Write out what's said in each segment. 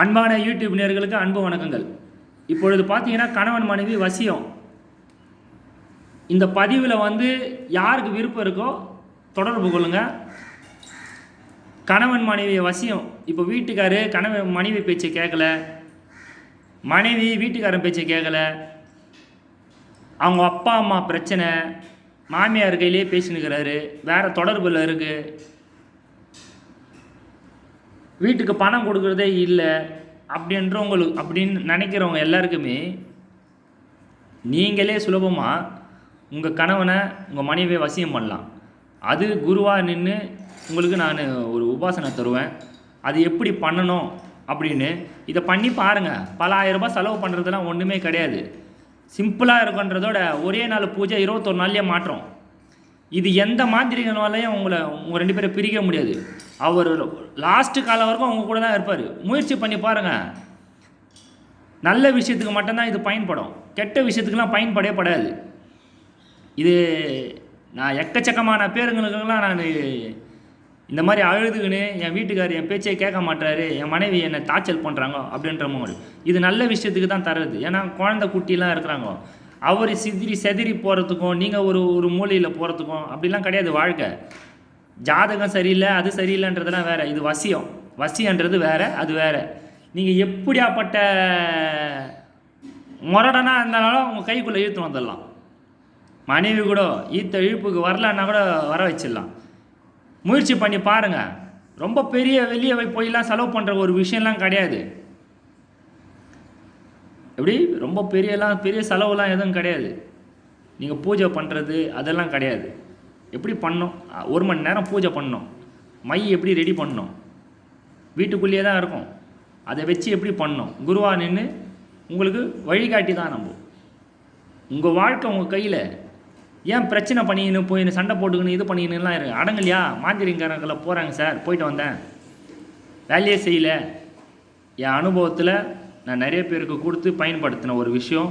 அன்பான யூடியூப் நேர்களுக்கு அன்பு வணக்கங்கள். இப்பொழுது பார்த்தீங்கன்னா கணவன் மனைவி வசியம். இந்த பதிவில் வந்து யாருக்கு விருப்பம் இருக்கோ தொடர்பு கொள்ளுங்க. கணவன் மனைவி வசியம். இப்போ வீட்டுக்காரு கணவன் மனைவி பேச்சை கேட்கல மனைவி வீட்டுக்காரன் பேச்சை கேட்கல அவங்க அப்பா அம்மா பிரச்சனை. மாமியார் கையிலே பேசினுக்கிறாரு. வேறு தொடர்பில் இருக்குது வீட்டுக்கு பணம் கொடுக்குறதே இல்லை. அப்படின்றவங்களுக்கு அப்படின்னு நினைக்கிறவங்க எல்லாருக்குமே நீங்களே சுலபமாக உங்கள் கணவனை உங்கள் மனைவியை வசியம் பண்ணலாம். அது குருவாக நின்று உங்களுக்கு நான் ஒரு உபாசனை தருவேன். அது எப்படி பண்ணணும் அப்படின்னு இதை பண்ணி பாருங்கள் பல ஆயிரம் ரூபாய் செலவு பண்ணுறதுலாம் ஒன்றுமே கிடையாது. சிம்பிளாக இருக்குன்றதோட ஒரே நாள் பூஜை இருபத்தொரு நாள்லேயே மாற்றம். இது எந்த மாந்திரிகனாலையும் உங்களை உங்கள் ரெண்டு பேரை பிரிக்க முடியாது. அவர் லாஸ்ட்டு காலம் வரைக்கும் அவங்க கூட தான் இருப்பார். முயற்சி பண்ணி பாருங்கள் நல்ல விஷயத்துக்கு மட்டும்தான் இது பயன்படும். கெட்ட விஷயத்துக்கெலாம் பயன்படவே படாது. இது நான் எக்கச்சக்கமான பேருங்களுக்கெல்லாம் நான் இந்த மாதிரி அழுதுகின்னு என் வீட்டுக்கார் என் பேச்சை கேட்க மாட்டாரு என் மனைவி என்னை டார்ச்சல் பண்ணுறாங்க அப்படின்ற மாதிரி. இது நல்ல விஷயத்துக்கு தான் தருது. ஏன்னா குழந்தை குட்டிலாம் இருக்கிறாங்க. அவர் சிதிரி செதிரி போகிறதுக்கும் நீங்கள் ஒரு ஒரு மூலையில் போகிறதுக்கும் அப்படிலாம் கிடையாது வாழ்க்கை. ஜாதகம் சரியில்லை அது சரியில்லைன்றதெல்லாம் வேறு. இது வசியம். வசியன்றது வேறு அது வேறு. நீங்கள் எப்படியாப்பட்ட முரடனாக இருந்தாலும் உங்கள் கைக்குள்ளே இழுத்து வந்துடலாம். மனைவி கூட ஈத்த இழுப்புக்கு வரலன்னா கூட வர வச்சிடலாம். முயற்சி பண்ணி பாருங்கள் ரொம்ப பெரிய வெளியே போயெல்லாம் செலவு பண்ணுற ஒரு விஷயம்லாம் கிடையாது. எப்படி? ரொம்ப பெரியலாம் பெரிய செலவுலாம் எதுவும் கிடையாது. நீங்கள் பூஜை பண்ணுறது அதெல்லாம் கிடையாது. எப்படி பண்ணணும்? ஒரு மணி நேரம் பூஜை பண்ணோம் மை எப்படி ரெடி பண்ணோம் வீட்டுக்குள்ளேயே தான் இருக்கும். அதை வச்சு எப்படி பண்ணோம் குருவாக நின்று உங்களுக்கு வழிகாட்டி தான் நம்ம. உங்கள் வாழ்க்கை உங்கள் கையில். ஏன் பிரச்சனை பண்ணிக்கின்னு போயின்னு சண்டை போட்டுக்கின்னு இது பண்ணிக்கின்னுலாம் இருக்கு? அடங்கலையா? மாந்திரிங்காரங்களை போகிறாங்க சார். போயிட்டு வந்தேன். வேலையே செய்யல. என் அனுபவத்தில் நான் நிறைய பேருக்கு கொடுத்து பயன்படுத்தின ஒரு விஷயம்.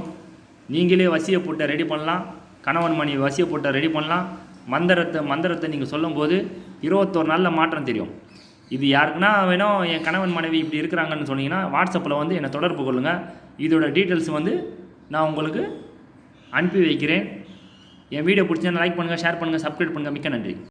நீங்களே வசிய போட்டை ரெடி பண்ணலாம். கணவன் மணி வசிய போட்டை ரெடி பண்ணலாம். மந்திரத்தை மந்திரத்தை நீங்கள் சொல்லும்போது இருபத்தோரு நாளில் மாற்றம் தெரியும். இது யாருக்குன்னா வேணும் என் கணவன் மனைவி இப்படி இருக்கிறாங்கன்னு சொன்னீங்கன்னா வாட்ஸ்அப்பில் வந்து என்னை தொடர்பு கொள்ளுங்கள் இதோட டீட்டெயில்ஸ் வந்து நான் உங்களுக்கு அனுப்பி வைக்கிறேன். என் வீடியோ பிடிச்சா லைக் பண்ணுங்கள் ஷேர் பண்ணுங்கள் சப்ஸ்கிரைப் பண்ணுங்கள் மிக்க நன்றி.